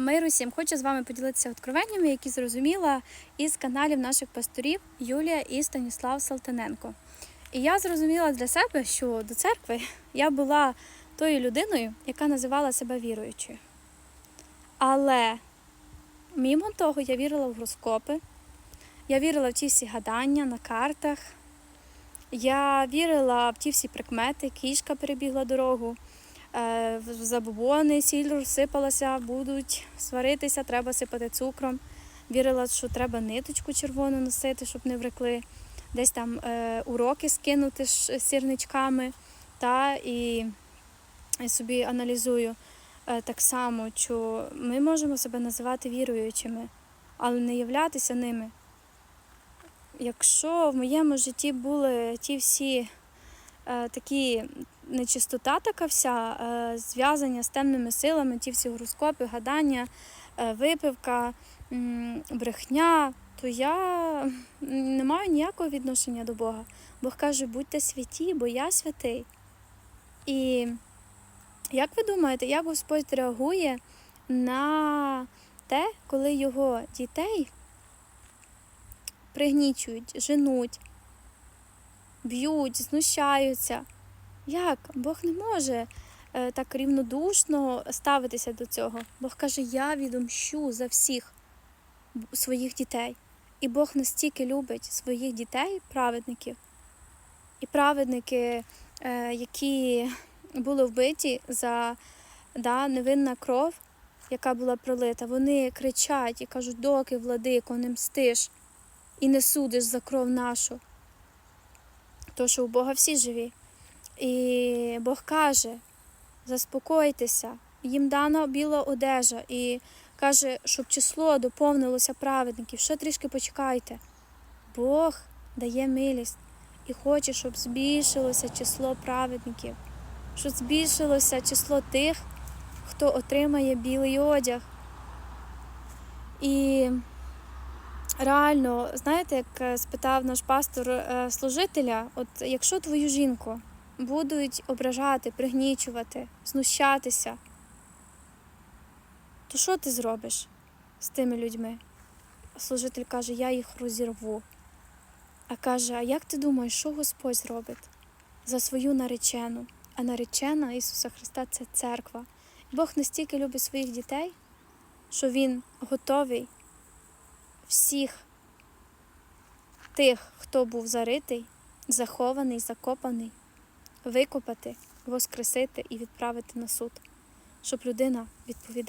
Миру всім! Хочу з вами поділитися откровеннями, які зрозуміла із каналів наших пасторів Юлія і Станіслав Салтаненко. І я зрозуміла для себе, що до церкви я була тою людиною, яка називала себе віруючою. Але мімо того я вірила в гороскопи, я вірила в ті всі гадання на картах, я вірила в ті всі прикмети, кішка перебігла дорогу. Е, в забобони, сіль розсипалася, будуть сваритися, треба сипати цукром. Вірила, що треба ниточку червону носити, щоб не врекли. Десь там е, уроки скинути з сірничками. Та, і, і собі аналізую е, так само, що ми можемо себе називати віруючими, але не являтися ними. Якщо в моєму житті були ті всі е, такі нечистота така вся, е, зв'язання з темними силами, ті всі гороскопи, гадання, е, випивка, брехня, то я не маю ніякого відношення до Бога. Бог каже, будьте святі, бо я святий. І як ви думаєте, як Господь реагує на те, коли його дітей пригнічують, женуть, б'ють, знущаються? Як? Бог не може е, так рівнодушно ставитися до цього. Бог каже, я відомщу за всіх своїх дітей. І Бог настільки любить своїх дітей, праведників. І праведники, е, які були вбиті за да, невинна кров, яка була пролита, вони кричать і кажуть, доки, владико, не мстиш і не судиш за кров нашу. То, що у Бога всі живі. І Бог каже: заспокойтеся, їм дана біла одежа, і каже, щоб число доповнилося праведників. Ще трішки почекайте. Бог дає милість і хоче, щоб збільшилося число праведників, щоб збільшилося число тих, хто отримає білий одяг. І реально, знаєте, як е, спитав наш пастор е, служителя, от якщо твою жінку будуть ображати, пригнічувати, знущатися, то що ти зробиш з тими людьми? Служитель каже, я їх розірву. А каже, а як ти думаєш, що Господь зробить за свою наречену? А наречена Ісуса Христа це церква. Бог настільки любить своїх дітей, що Він готовий всіх тих, хто був заритий, захований, закопаний, викопати, воскресити і відправити на суд, щоб людина відповідала.